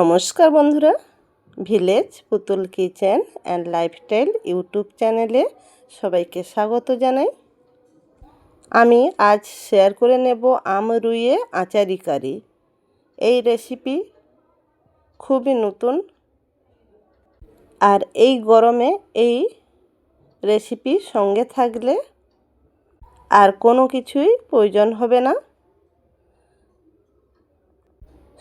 নমস্কার বন্ধুরা ভিলেজ পুতুল কিচেন অ্যান্ড লাইফস্টাইল ইউটিউব চ্যানেলে সবাইকে স্বাগত জানাই। আমি আজ শেয়ার করে নেব আম রুইয়ে আচারি কারি। এই রেসিপি খুবই নতুন। আর এই গরমে এই রেসিপি সঙ্গে থাকলে আর কোনো কিছুই প্রয়োজন হবে না।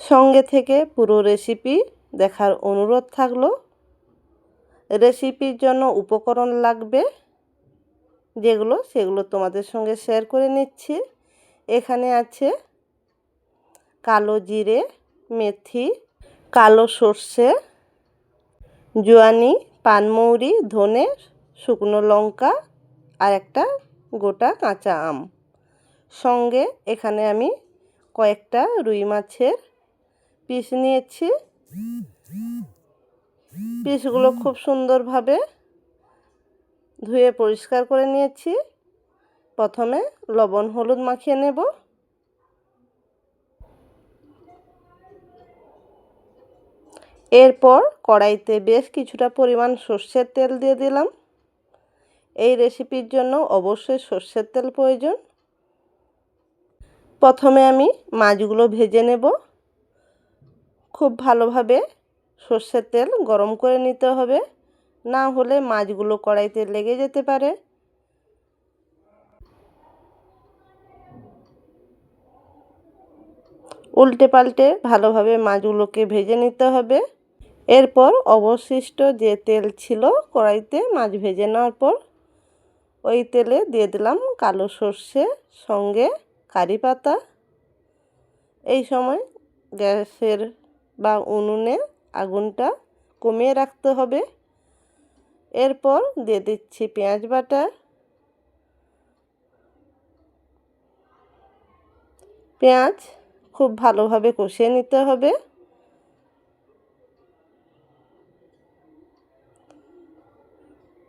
সঙ্গে থেকে পুরো রেসিপি দেখার অনুরোধ থাকল। রেসিপির জন্য উপকরণ লাগবে, যেগুলো সেগুলো তোমাদের সঙ্গে শেয়ার করে নিচ্ছি। এখানে আছে কালো জিরে, মেথি, কালো সর্ষে, জোয়ানি, পানমৌরি, ধনে, শুকনো লঙ্কা আর একটা গোটা কাঁচা আম। সঙ্গে এখানে আমি কয়েকটা রুই মাছের পিস নিয়েছি। পিসগুলো খুব সুন্দরভাবে ধুয়ে পরিষ্কার করে নিয়েছি। প্রথমে লবণ, হলুদ মাখিয়ে নেব। এরপর কড়াইতে বেশ কিছুটা পরিমাণ সর্ষের তেল দিয়ে দিলাম। এই রেসিপির জন্য অবশ্যই সর্ষের তেল প্রয়োজন। প্রথমে আমি মাছগুলো ভেজে নেব। খুব ভালোভাবে সর্ষের তেল গরম করে নিতে হবে। না হলে মাছগুলো কড়াইতে লেগে যেতে পারে। উল্টে পাল্টে ভালোভাবে মাছগুলোকে ভেজে নিতে হবে। এরপর অবশিষ্ট যে তেল ছিল কড়াইতে মাছ ভেজে নেওয়ার পর ওই তেলে দিয়ে দিলাম কালো সর্ষে, সঙ্গে কারি পাতা। এই সময় গ্যাসের বা উনুনে আগুনটা কমিয়ে রাখতে হবে। এরপর দিয়ে দিচ্ছি পেঁয়াজ বাটা। পেঁয়াজ খুব ভালোভাবে কষিয়ে নিতে হবে।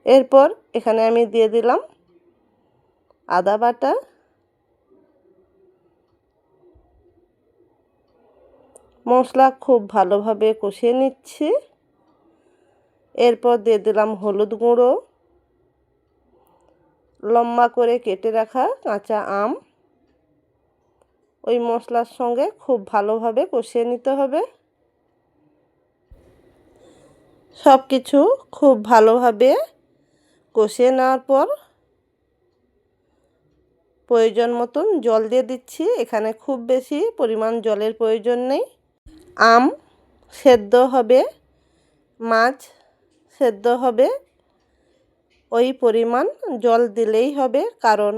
এরপর এখানে আমি দিয়ে দিলাম আদা বাটা। মশলা খুব ভালোভাবে কষিয়ে নিচ্ছি। এরপর দিয়ে দিলাম হলুদ গুঁড়ো। লম্বা করে কেটে রাখা কাঁচা আম। ওই মশলার সঙ্গে খুব ভালোভাবে কষিয়ে নিতে হবে। সব কিছু খুব ভালোভাবে কষিয়ে নেওয়ার পর প্রয়োজন মতন জল দিয়ে দিচ্ছি। এখানে খুব বেশি পরিমাণ জলের প্রয়োজন নেই। আম সেদ্ধ হবে, মাছ সেদ্ধ হবে। ওই পরিমাণ জল দিলেই হবে, কারণ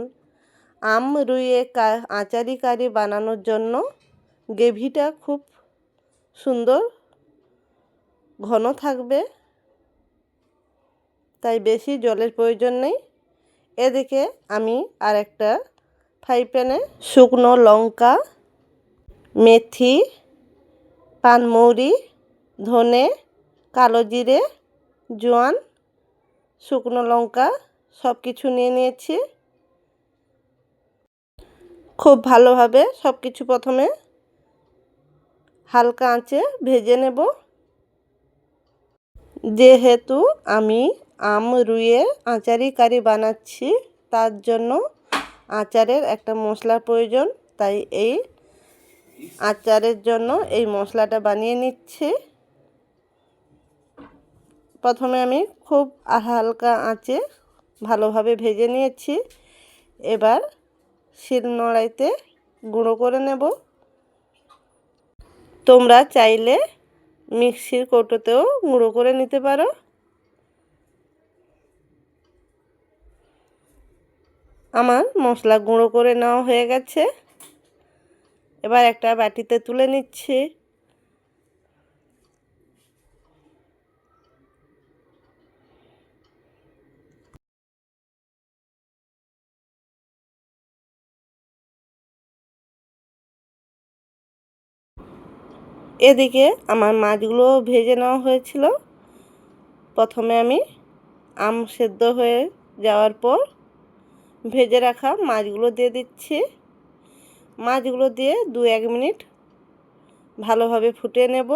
আম রুইয়ে আচারি কারি বানানোর জন্য গ্রেভিটা খুব সুন্দর ঘন থাকবে। তাই বেশি জলের প্রয়োজন নেই। এদিকে আমি আর একটা ফ্রাই প্যানে শুকনো লঙ্কা, মেথি পানমৌরি ধনে, কালো জিরে, জোয়ান, শুকনো লঙ্কা সব কিছু নিয়ে নিয়েছি। খুব ভালোভাবে সব কিছু প্রথমে হালকা আঁচে ভেজে নেব। যেহেতু আমি আম রুইয়ে আচারি কারি বানাচ্ছি, তার জন্য আচারের একটা মশলার প্রয়োজন, তাই এই আচারের জন্য এই মশলাটা বানিয়ে নিচ্ছি। প্রথমে আমি খুব হালকা আঁচে ভালোভাবে ভেজে নিয়েছি। এবার শিল নড়াইতে গুঁড়ো করে নেব। তোমরা চাইলে মিক্সির কৌটোতেও গুঁড়ো করে নিতে পারো। আমার মশলা গুঁড়ো করে নেওয়া হয়ে গেছে। এবার একটা বাটিতে তুলে নিচ্ছি। এদিকে আমার মাছগুলো ভেজে নেওয়া হয়েছিল। প্রথমে আমি আম সেদ্ধ হয়ে যাওয়ার পর ভেজে রাখা মাছগুলো দিয়ে দিচ্ছি। মাছগুলো দিয়ে দু এক মিনিট ভালোভাবে ফুটিয়ে নেব।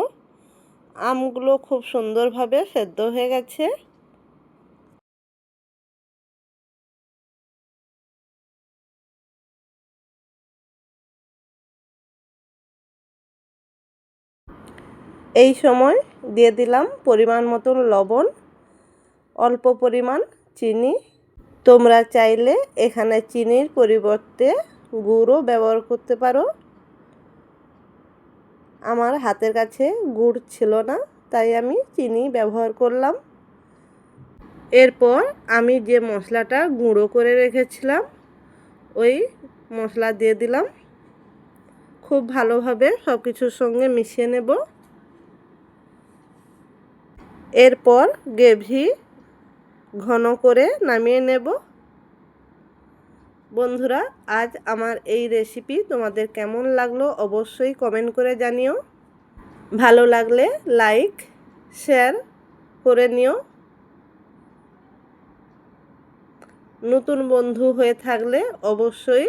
আমগুলো খুব সুন্দরভাবে সেদ্ধ হয়ে গেছে। এই সময় দিয়ে দিলাম পরিমাণ মতন লবণ, অল্প পরিমাণ চিনি। তোমরা চাইলে এখানে চিনির পরিবর্তে গুড়ও ব্যবহার করতে পারো। আমার হাতের কাছে গুড় ছিল না, তাই আমি চিনি ব্যবহার করলাম। এরপর আমি যে মশলাটা গুঁড়ো করে রেখেছিলাম, ওই মশলা দিয়ে দিলাম। খুব ভালোভাবে সব কিছুর সঙ্গে মিশিয়ে নেব। এরপর গ্রেভি ঘন করে নামিয়ে নেব। বন্ধুরা, আজ আমার এই রেসিপি তোমাদের কেমন লাগল অবশ্যই কমেন্ট করে জানিও। ভালো লাগলে লাইক শেয়ার করে নিও। নতুন বন্ধু হয়ে থাকলে অবশ্যই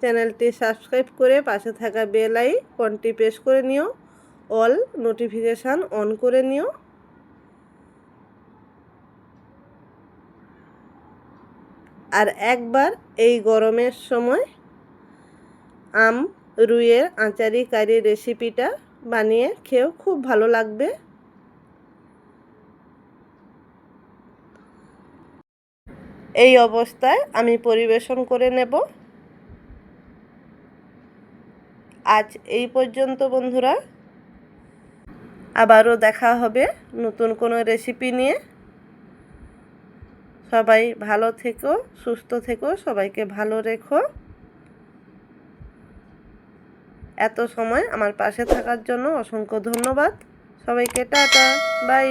চ্যানেলটি সাবস্ক্রাইব করে পাশে থাকা বেল আইকনটি প্রেস করে নিও। অল নোটিফিকেশান অন করে নিও। আর একবার এই গরমের সময় আম রুইয়ের আচারি কারি রেসিপিটা বানিয়ে খেয়েও খুব ভালো লাগবে। এই অবস্থায় আমি পরিবেশন করে নেব। আজ এই পর্যন্ত বন্ধুরা। আবারও দেখা হবে নতুন কোনো রেসিপি নিয়ে। সবাই ভালো থেকো, সুস্থ থেকো, সবাইকে ভালো রেখো। এত সময় আমার পাশে থাকার জন্য অসংখ্য ধন্যবাদ। সবাইকে টাটা, বাই।